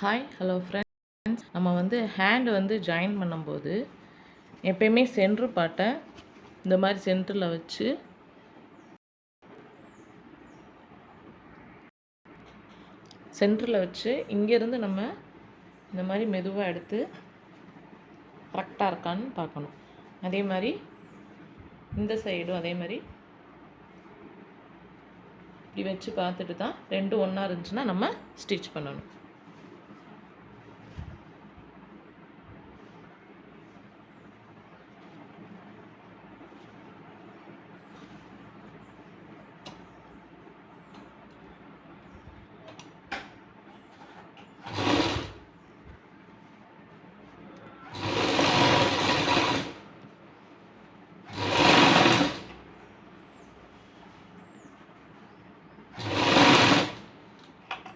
Hi hello friends நம்ம வந்து hand வந்து ஜாயின் பண்ணும்போது எப்பயுமே சென்ட்ரு பாட்டை இந்த மாதிரி சென்டரில் வச்சு சென்டரில் வச்சு இங்கேருந்து நம்ம இந்த மாதிரி மெதுவாக எடுத்து கரெக்டாக இருக்கான்னு பார்க்கணும். அதே மாதிரி இந்த சைடும் அதே மாதிரி இப்படி வச்சு பார்த்துட்டு தான் ரெண்டும் ஒன்றா இருந்துச்சுன்னா நம்ம ஸ்டிச் பண்ணணும்.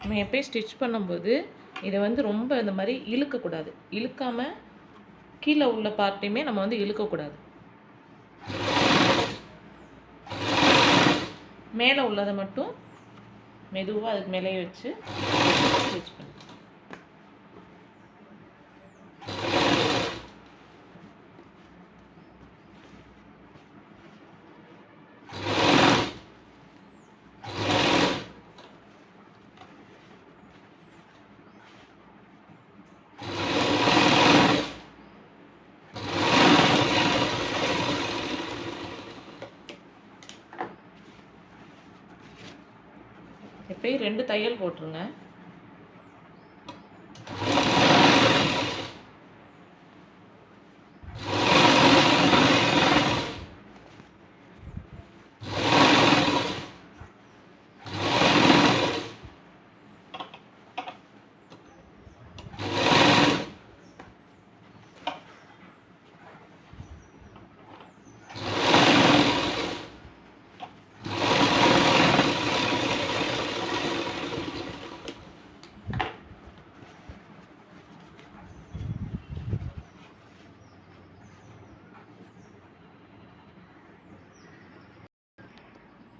நம்ம எப்பயும் ஸ்டிச் பண்ணும்போது இதை வந்து ரொம்ப இந்த மாதிரி இழுக்கக்கூடாது. இழுக்காமல் கீழே உள்ள பார்ட்டையுமே நம்ம வந்து இழுக்கக்கூடாது. மேலே உள்ளதை மட்டும் மெதுவாக அதுக்கு மேலேயே வச்சு ஸ்டிச் பண்ணு. எப்பயும் ரெண்டு தையல் போட்டுருங்க.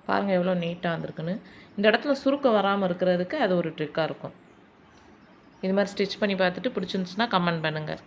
பாருங்கள் எவ்வளோ நீட்டாக வந்திருக்குன்னு. இந்த இடத்துல சுருக்கம் வராமல் இருக்கிறதுக்கு அது ஒரு ட்ரிக்காக இருக்கும். இது மாதிரி ஸ்டிச் பண்ணி பார்த்துட்டு பிடிச்சிருந்துச்சுன்னா கமெண்ட் பண்ணுங்கள்